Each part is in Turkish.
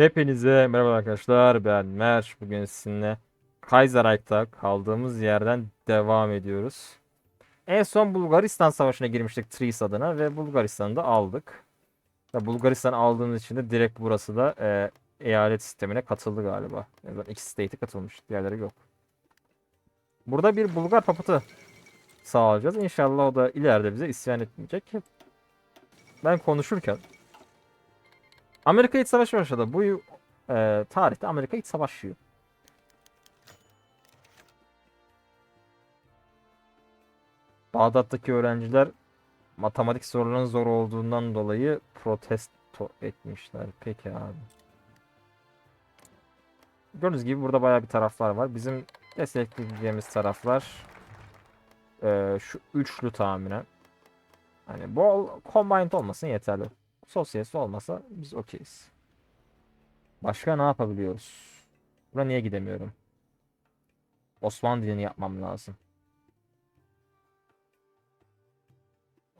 Hepinize merhaba arkadaşlar. Ben Mer. Bugün sizinle Kaiserreich'ta kaldığımız yerden devam ediyoruz. En son Bulgaristan Savaşı'na girmiştik Tris adına ve Bulgaristan'ı da aldık. Bulgaristan aldığımız için de direkt burası da e, eyalet sistemine katıldı galiba. Yani iki state'e katılmış. Diğerleri yok. Burada bir Bulgar papıtı sağlayacağız. İnşallah o da ileride bize isyan etmeyecek. Ben konuşurken Amerika İç Savaşı başladı. Bu e, tarihte Amerika İç Savaşı. Bağdat'taki öğrenciler matematik sorularının zor olduğundan dolayı protesto etmişler. Peki abi. Gördüğünüz gibi burada bayağı bir taraflar var. Bizim destekleyeceğimiz taraflar e, şu üçlü tahminen. Hani bol combined olmasın yeterli. Sosyalist olmasa biz okeyiz. Başka ne yapabiliyoruz? Buna niye gidemiyorum? Osmanlı yapmam lazım.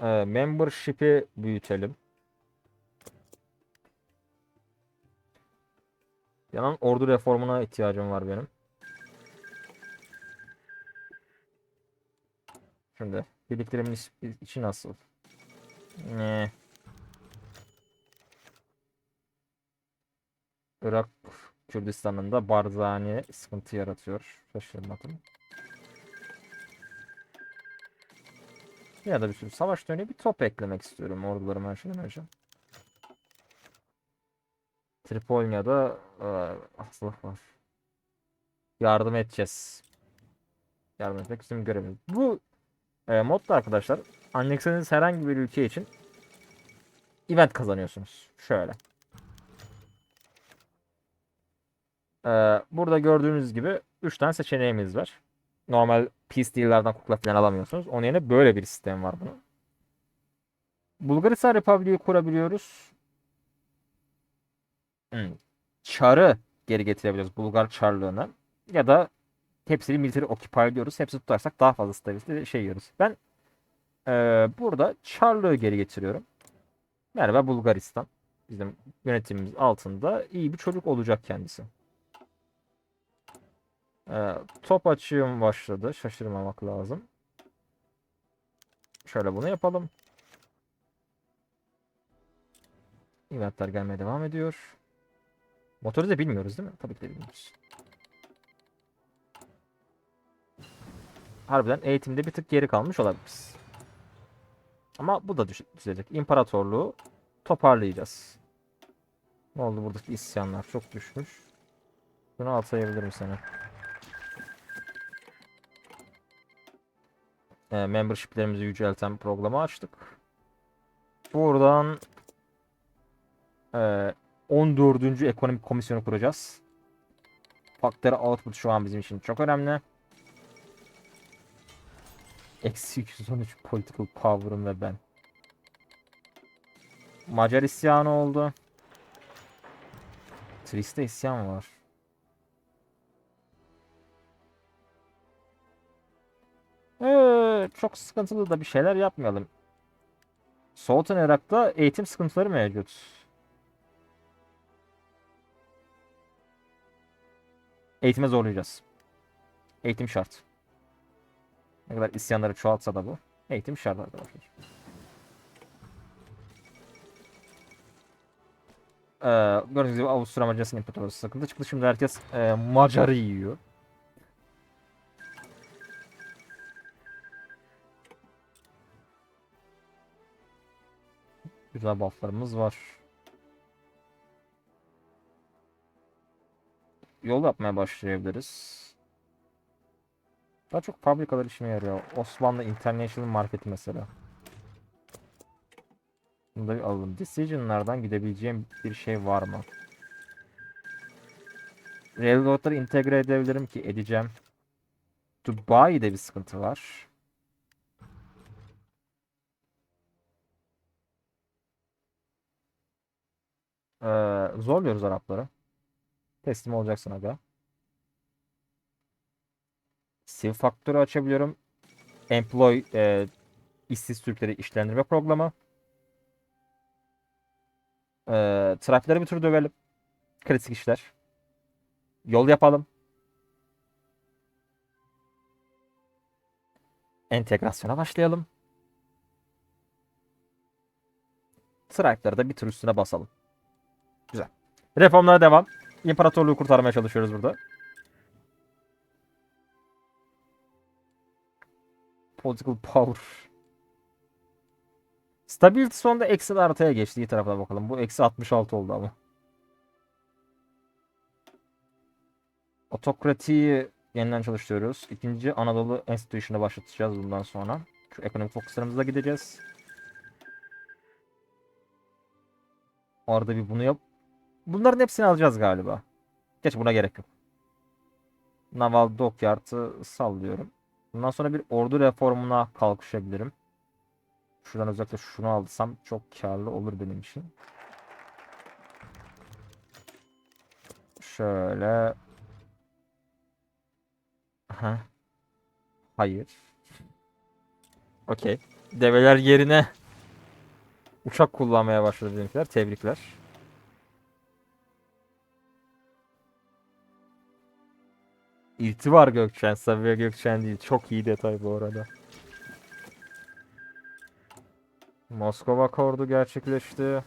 Ee, membership'i büyütelim. Yanan ordu reformuna ihtiyacım var benim. Şimdi birliklerimin iç- içi nasıl? Ne? Irak Kürdistan'ın da Barzani sıkıntı yaratıyor. Şaşırmadım. Ya da bir sürü savaş dönüyor. Bir top eklemek istiyorum ordularıma şeyden önce. Tripoli'de eee, hastalık var. Yardım edeceğiz. Yardım etmek bizim görevimiz. Bu e, modda arkadaşlar annexiniz herhangi bir ülke için event kazanıyorsunuz. Şöyle. Ee, burada gördüğünüz gibi 3 tane seçeneğimiz var. Normal peace deal'lardan kukla falan alamıyorsunuz. Onun yerine böyle bir sistem var bunun. Bulgaristan Republik'i kurabiliyoruz. Hmm. Çar'ı geri getirebiliyoruz. Bulgar Çarlığını. Ya da hepsini military occupy diyoruz. Hepsi tutarsak daha fazla stabilite şey yiyoruz. Ben ee, burada Çarlığı geri getiriyorum. Merhaba Bulgaristan. Bizim yönetimimiz altında iyi bir çocuk olacak kendisi. Ee, top açığım başladı. Şaşırmamak lazım. Şöyle bunu yapalım. Eventler gelmeye devam ediyor. Motoru da bilmiyoruz değil mi? Tabii ki de bilmiyoruz. Harbiden eğitimde bir tık geri kalmış olabiliriz. Ama bu da düzelecek. İmparatorluğu toparlayacağız. Ne oldu buradaki isyanlar çok düşmüş. Bunu atayabilirim seni. E, membershiplerimizi yücelten programı açtık. Buradan e, 14. Ekonomik Komisyonu kuracağız. Factory Output şu an bizim için çok önemli. Eksi 213 political power'ım ve ben. Macar isyanı oldu. Triste isyan var. Çok sıkıntılı da bir şeyler yapmayalım. Sultan Irak'ta eğitim sıkıntıları mevcut. Eğitime zorlayacağız. Eğitim şart. Ne kadar isyanları çoğaltsa da bu. Eğitim şart arkadaşlar. Ee, gördüğünüz gibi Avusturya Macaristan İmparatorluğu sıkıntı çıktı. Şimdi herkes e, Macar'ı yiyor. Güzel bufflarımız var. Yol yapmaya başlayabiliriz. Daha çok fabrikalar işime yarıyor. Osmanlı International Market mesela. Bunu da bir alalım. Decision'lardan gidebileceğim bir şey var mı? Railroad'ları entegre edebilirim ki edeceğim. Dubai'de bir sıkıntı var. Ee, zorluyoruz Arapları. Teslim olacaksın aga. Sil faktörü açabiliyorum. Employ e, işsiz Türkleri işlendirme programı. Ee, trafiklere bir tur dövelim. Kritik işler. Yol yapalım. Entegrasyona başlayalım. Strike'ları da bir tür üstüne basalım. Güzel. Reformlara devam. İmparatorluğu kurtarmaya çalışıyoruz burada. Political power. Stability sonunda eksi artıya geçti. İyi tarafına bakalım. Bu eksi 66 oldu ama. Otokratiyi yeniden çalıştırıyoruz. İkinci Anadolu Enstitüsü'nü başlatacağız bundan sonra. Şu ekonomik fokuslarımıza gideceğiz. Orada bir bunu yap. Bunların hepsini alacağız galiba. Geç buna gerek yok. Naval Dockyard'ı sallıyorum. Bundan sonra bir ordu reformuna kalkışabilirim. Şuradan özellikle şunu alsam çok karlı olur benim için. Şöyle. Aha. Hayır. Okey. Develer yerine uçak kullanmaya başladı bizimkiler. Tebrikler. İltivar Gökçen, Sabiha Gökçen değil. Çok iyi detay bu arada. Moskova kordu gerçekleşti.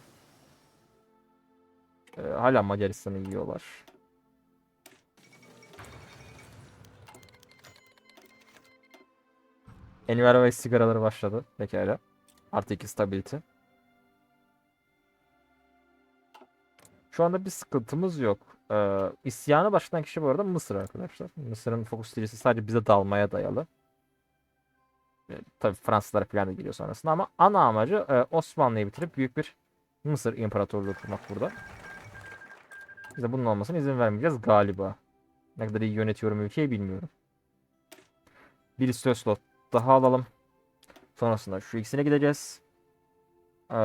Ee, hala Macaristan'ı yiyorlar. Enver ve sigaraları başladı. Pekala. Artı 2 stability. Şu anda bir sıkıntımız yok. Ee, isyana başlatan kişi bu arada Mısır arkadaşlar. Mısır'ın fokus stratejisi sadece bize dalmaya dayalı. E, tabii Fransızlar falan da geliyor sonrasında ama ana amacı e, Osmanlı'yı bitirip büyük bir Mısır İmparatorluğu kurmak burada. Biz de bunun olmasına izin vermeyeceğiz galiba. Ne kadar iyi yönetiyorum ülkeyi bilmiyorum. Bir slot daha alalım. Sonrasında şu ikisine gideceğiz. Ee,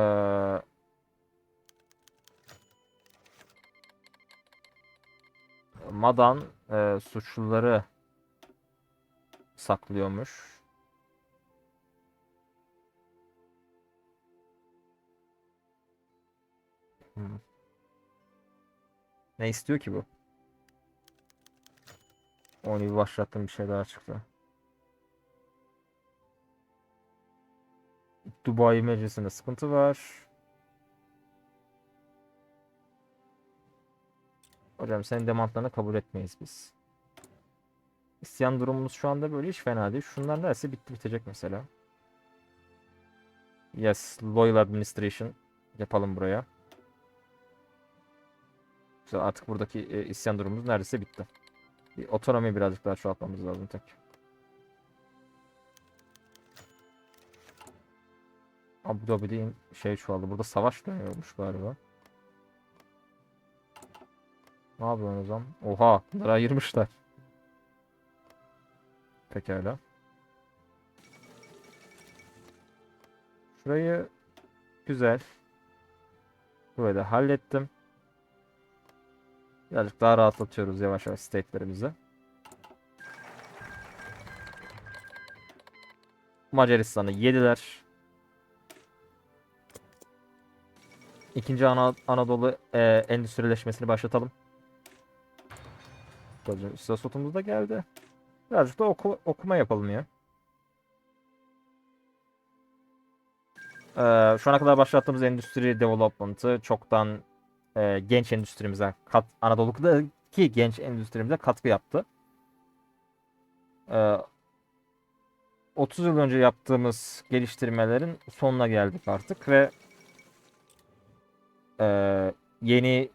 Madan e, suçluları saklıyormuş. Ne istiyor ki bu? Onu bir başlattım bir şey daha çıktı. Dubai Meclisi'nde sıkıntı var. Hocam senin demantlarını kabul etmeyiz biz. İsyan durumumuz şu anda böyle hiç fena değil. Şunlar neredeyse bitti bitecek mesela. Yes, Loyal Administration yapalım buraya. Güzel artık buradaki e, isyan durumumuz neredeyse bitti. Bir otonomi birazcık daha çoğaltmamız lazım tek. Abu Dhabi'de şey çoğaldı. Burada savaş dönüyormuş galiba. Ne yapıyorsun o zaman? Oha, bunları ayırmışlar. Pekala. Şurayı güzel. Da hallettim. Birazcık daha rahatlatıyoruz yavaş yavaş state'lerimizi. Macaristan'ı yediler. İkinci Ana Anadolu e, endüstrileşmesini başlatalım. Hocam üstad sotumuz da geldi. Birazcık da oku, okuma yapalım ya. Ee, şu ana kadar başlattığımız endüstri development'ı çoktan e, genç endüstrimize, kat, Anadolu'daki genç endüstrimize katkı yaptı. Ee, 30 yıl önce yaptığımız geliştirmelerin sonuna geldik artık ve e, yeni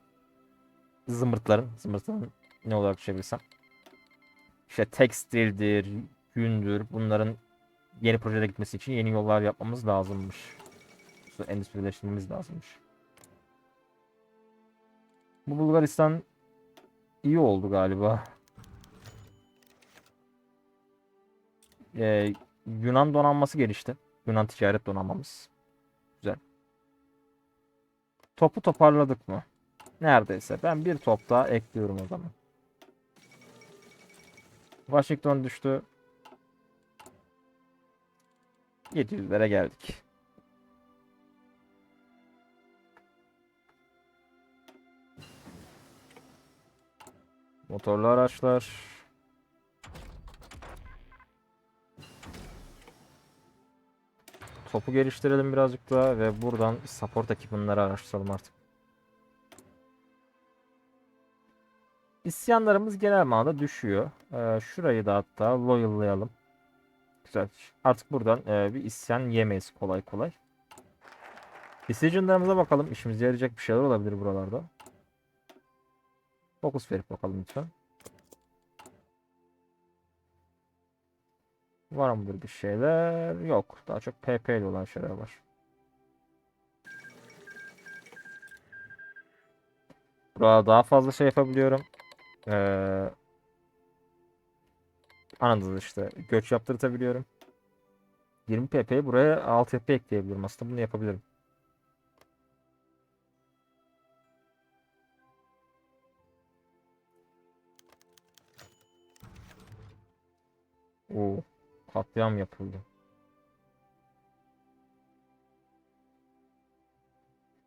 zımbırtların, zımbırtların ne olarak çevirsem. İşte tekstildir, gündür bunların yeni projede gitmesi için yeni yollar yapmamız lazımmış. Endüstrileştirmemiz lazımmış. Bu Bulgaristan iyi oldu galiba. Ee, Yunan donanması gelişti. Yunan ticaret donanmamız. Güzel. Topu toparladık mı? Neredeyse. Ben bir top daha ekliyorum o zaman. Washington düştü. 700'lere geldik. Motorlu araçlar. Topu geliştirelim birazcık daha ve buradan support ekipmanları araştıralım artık. İsyanlarımız genel manada düşüyor. Ee, şurayı da hatta loyal'layalım. Güzel. Artık buradan e, bir isyan yemeyiz kolay kolay. Decision'larımıza bakalım. İşimize yarayacak bir şeyler olabilir buralarda. Fokus verip bakalım lütfen. Var mıdır bir şeyler? Yok. Daha çok PP ile olan şeyler var. Burada daha fazla şey yapabiliyorum. Ee, anladınız işte. Göç yaptırtabiliyorum. 20 pp'yi buraya 6 pp ekleyebilirim. Aslında bunu yapabilirim. Oo, katliam yapıldı.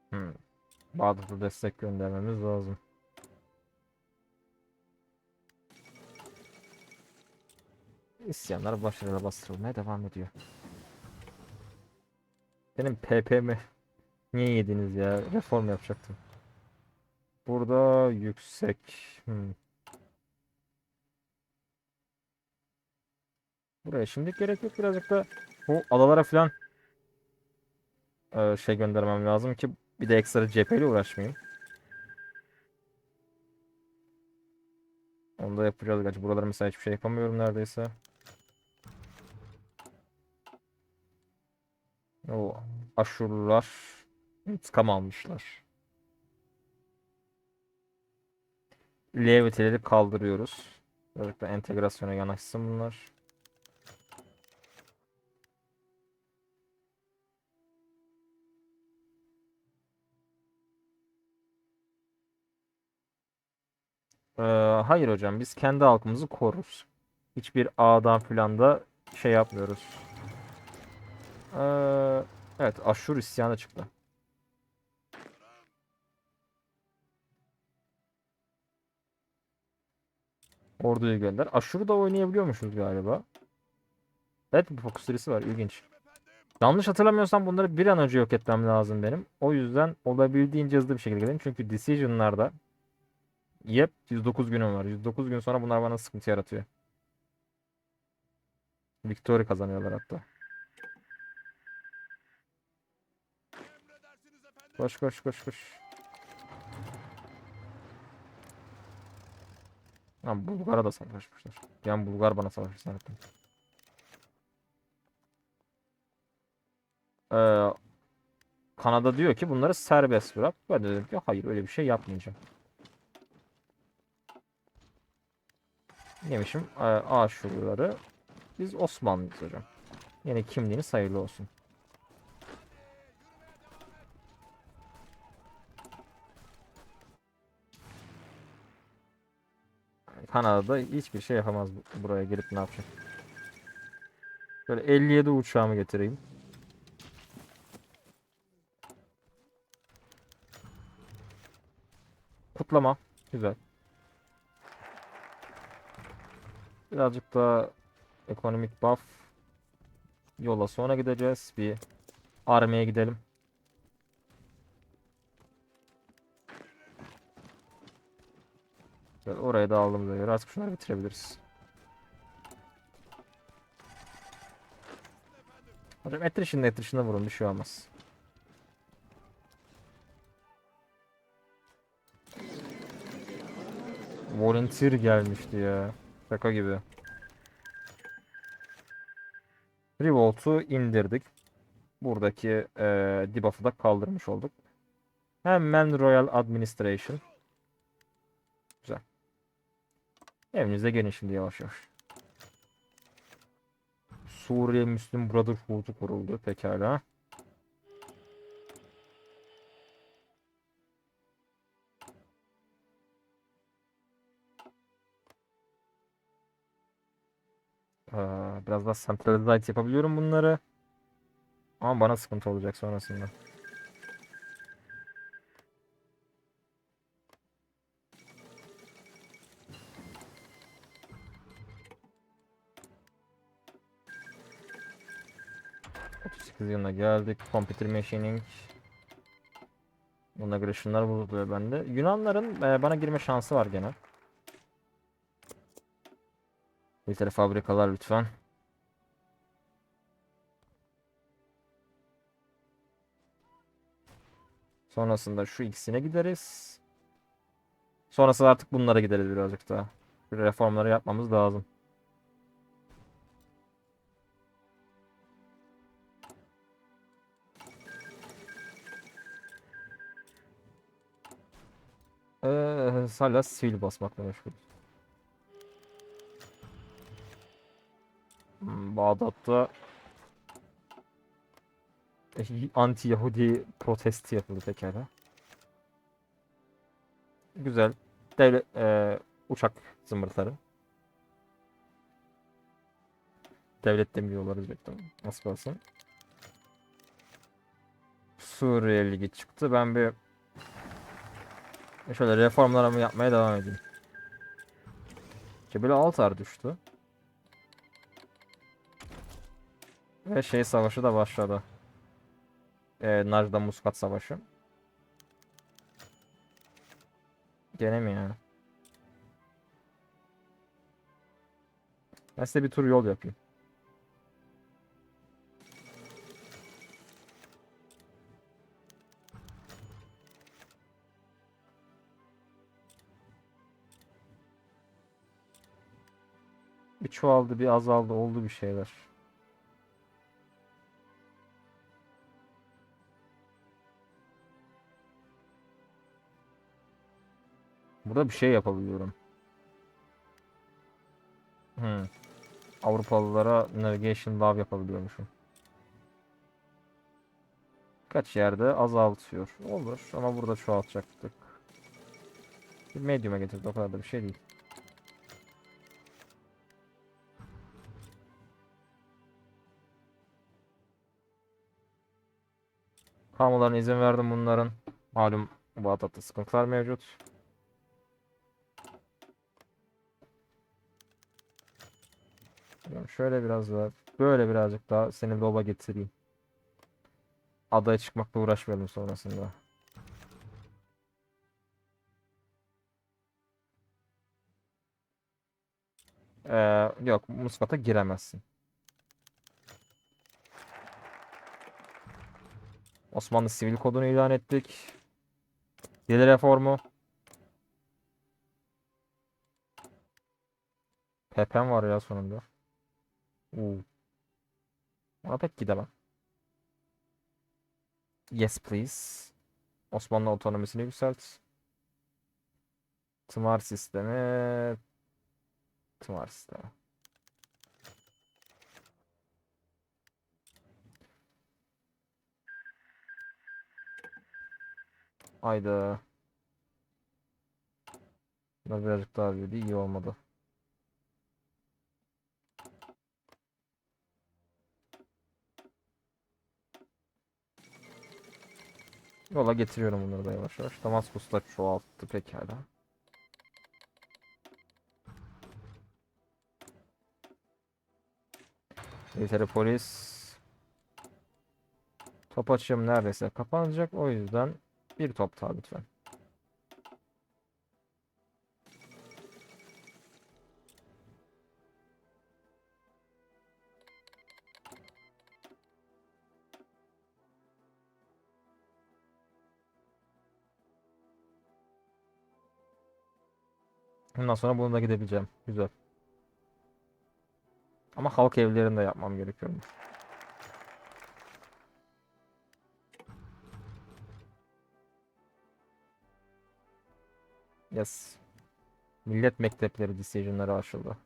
Hmm. Bağdat'a destek göndermemiz lazım. İsyanlar başarıyla bastırılmaya devam ediyor. Benim PP'mi niye yediniz ya? Reform yapacaktım. Burada yüksek. Hmm. Buraya şimdi gerek yok birazcık da bu adalara falan eee, şey göndermem lazım ki bir de ekstra cepheyle uğraşmayayım. Onu da yapacağız gerçi. Buralara mesela hiçbir şey yapamıyorum neredeyse. O Aşurlular intikam almışlar. Leviteleri kaldırıyoruz. Da entegrasyona yanaşsın bunlar. Ee, hayır hocam biz kendi halkımızı koruruz. Hiçbir ağdan filan da şey yapmıyoruz. Ee, evet Aşur isyanı çıktı. Orduyu gönder. Aşur'u da oynayabiliyormuşuz galiba. Evet bir fokus süresi var ilginç. Yanlış hatırlamıyorsam bunları bir an önce yok etmem lazım benim. O yüzden olabildiğince hızlı bir şekilde gidelim. Çünkü Decision'larda Yep 109 günüm var. 109 gün sonra bunlar bana sıkıntı yaratıyor. Victory kazanıyorlar hatta. Koş koş koş koş. Lan Bulgar'a da savaşmışlar. Yani Bulgar bana savaşır zannettim. Ee, Kanada diyor ki bunları serbest bırak. Ben de dedim ki hayır öyle bir şey yapmayacağım. Demişim e, Aşurluları. Biz Osmanlıyız hocam. Yine kimliğiniz hayırlı olsun. Kanada'da hiçbir şey yapamaz bu- buraya gelip ne yapacak. Böyle 57 uçağımı getireyim. Kutlama. Güzel. Birazcık daha ekonomik buff. Yola sonra gideceğiz. Bir armaya gidelim. Böyle oraya da aldığımıza göre artık şunları bitirebiliriz. Hocam etrişinde etrişinde vurun bir şey olmaz. Volunteer gelmişti ya. Şaka gibi. Revolt'u indirdik. Buradaki eee debuff'ı da kaldırmış olduk. Hemen Royal Administration. Evinize gelin şimdi yavaş yavaş. Suriye Müslüm Brotherhood'u kuruldu. Pekala. Aa, biraz daha centralized yapabiliyorum bunları. Ama bana sıkıntı olacak sonrasında. 38 yılına geldik. Computer machining. Buna göre şunlar buluyor bende. Yunanların e, bana girme şansı var gene. İngiltere fabrikalar lütfen. Sonrasında şu ikisine gideriz. Sonrasında artık bunlara gideriz birazcık daha. Reformları yapmamız lazım. Ee, hala sivil basmakla meşgul. Hmm, Bağdat'ta anti Yahudi protesti yapıldı pekala. Güzel. Devlet eee, uçak zımbırtları. Devlet demiyorlar Özbek'ten. Nasıl kalsın? Suriye Ligi çıktı. Ben bir şöyle reformlarımı yapmaya devam edeyim. Cebeli Altar düştü. Ve şey savaşı da başladı. Ee, Najda Muskat Savaşı. Gene mi ya? Ben size bir tur yol yapayım. Bir çoğaldı, bir azaldı, oldu bir şeyler. Burada bir şey yapabiliyorum. Hmm. Avrupalılara navigation love yapabiliyormuşum. Kaç yerde azaltıyor. Olur ama burada çoğaltacaktık. Bir medium'a getirdi o kadar da bir şey değil. Kalmalarına izin verdim bunların. Malum Bağdat'ta sıkıntılar mevcut. Şöyle biraz daha, böyle birazcık daha seni loba getireyim. Adaya çıkmakla uğraşmayalım sonrasında. Ee, yok, Muscat'a giremezsin. Osmanlı sivil kodunu ilan ettik. Dil reformu. Pepem var ya sonunda. Oo. Ona pek gidemem. Yes please. Osmanlı otonomisini yükselt. Tımar sistemi. Tımar sistemi. Hayda. Bunlar birazcık daha büyüdü. iyi olmadı. Yola getiriyorum bunları da yavaş yavaş. Damaskus'ta çoğalttı pekala. İngiltere polis. Top açığım neredeyse kapanacak. O yüzden bir top daha lütfen. Bundan sonra bunu da gidebileceğim. Güzel. Ama halk evlerinde yapmam gerekiyormuş. Yes. Millet mektepleri decision'ları açıldı.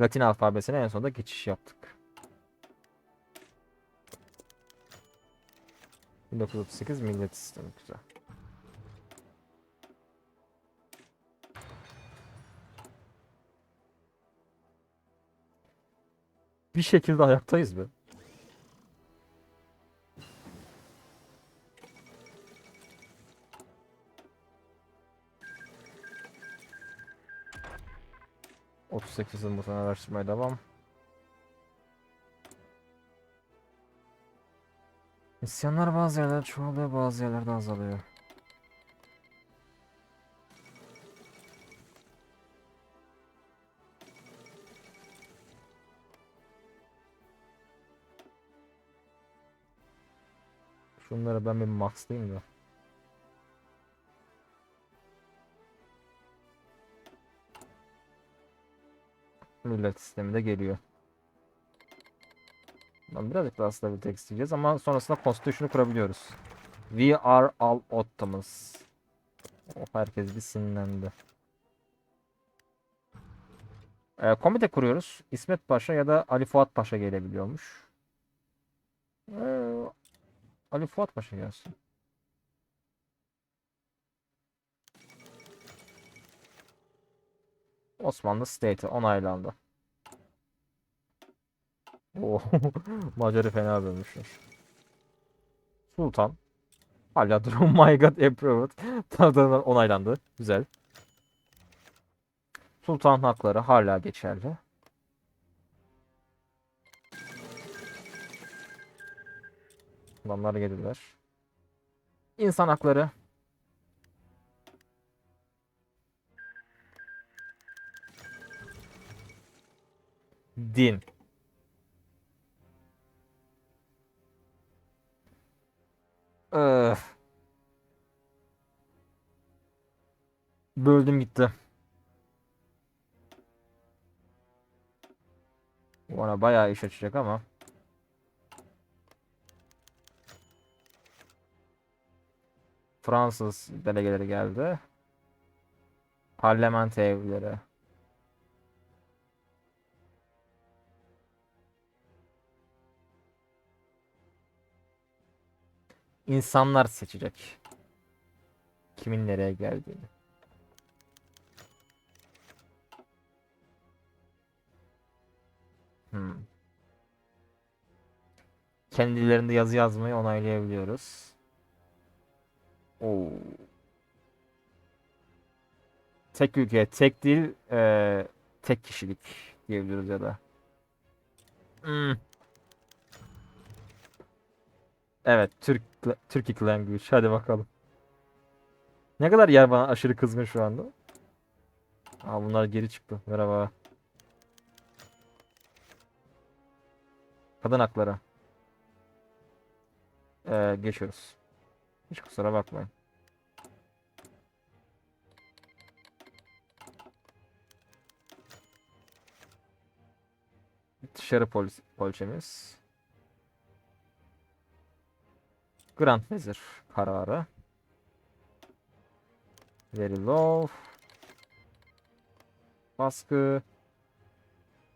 Latin alfabesine en sonunda geçiş yaptık. 1938 millet sistemi güzel. Bir şekilde ayaktayız be. Otuz sekizin bu araştırmaya devam. İsyanlar bazı yerlerde çoğalıyor bazı yerlerde azalıyor. Şunları ben bir maxlayayım da. Millet sistemi de geliyor. Ben birazcık daha stabilite isteyeceğiz ama sonrasında Constitution'u kurabiliyoruz. We are all Ottomans. Oh, herkes bir sinirlendi. Ee, komite kuruyoruz. İsmet Paşa ya da Ali Fuat Paşa gelebiliyormuş. Ee, Ali Fuat Paşa gelsin. Osmanlı State'i onaylandı. Oo, Macar'ı fena bölmüşler. Sultan. Hala. Oh my god approved. Tadından onaylandı. Güzel. Sultan hakları hala geçerli. Adamlar geldiler. İnsan hakları. Din. Öf. Böldüm gitti. Bu Ona bayağı iş açacak ama. Fransız delegeleri geldi. Parlamento evleri. İnsanlar seçecek. Kimin nereye geldiğini. Hmm. Kendilerinde yazı yazmayı onaylayabiliyoruz. Oo. Tek ülke, tek dil, eee, tek kişilik diyebiliriz ya da. Hmm. Evet, Türk Turkic language. Hadi bakalım. Ne kadar yer bana aşırı kızgın şu anda. Aa bunlar geri çıktı. Merhaba. Kadın hakları. Ee, geçiyoruz. Hiç kusura bakmayın. Dışarı polis poliçemiz. Grand Vezir kararı. Very low. Baskı.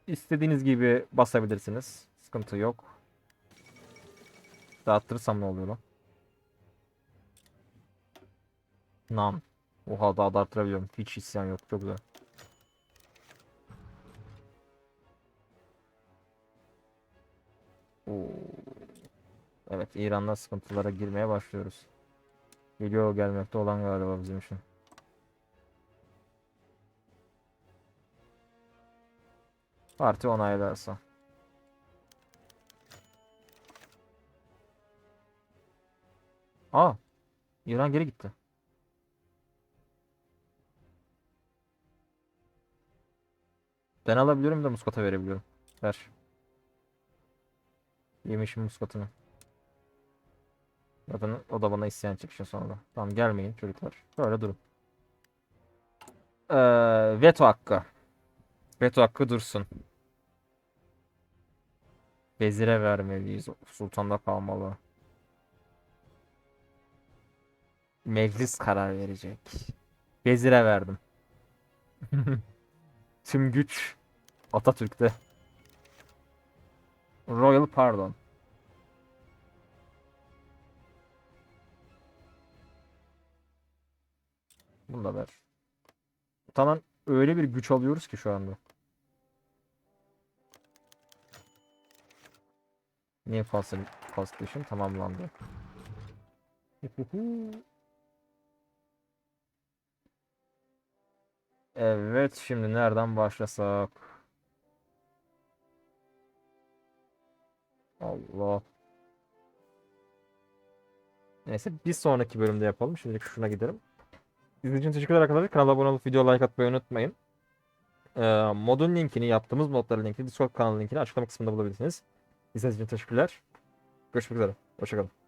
İstediğiniz gibi basabilirsiniz. Sıkıntı yok. Dağıttırırsam ne oluyor lan? Nam. Oha daha da arttırabiliyorum. Hiç isyan yok. Çok güzel. Oo. Evet İran'la sıkıntılara girmeye başlıyoruz. Geliyor gelmekte olan galiba bizim için. Parti onaylarsa. Aa, İran geri gitti. Ben alabiliyorum da muskata verebiliyorum. Ver. Yemişim muskatını. Zaten o da bana isyan çıkışın sonunda. Tamam gelmeyin çocuklar. Böyle durun. Ee, veto hakkı. Veto hakkı dursun. Vezire vermeliyiz. Sultanda kalmalı. Meclis karar verecek. Vezire verdim. Tüm güç Atatürk'te. Royal pardon. Bunu da ver. Tamam öyle bir güç alıyoruz ki şu anda. New Facil- Constitution tamamlandı. Evet şimdi nereden başlasak? Allah. Neyse bir sonraki bölümde yapalım. Şimdilik şuna gidelim. İzlediğiniz için teşekkürler arkadaşlar. Kanala abone olup video like atmayı unutmayın. Ee, modun linkini, yaptığımız modların linkini, Discord kanalı linkini açıklama kısmında bulabilirsiniz. İzlediğiniz için teşekkürler. Görüşmek üzere. Hoşçakalın.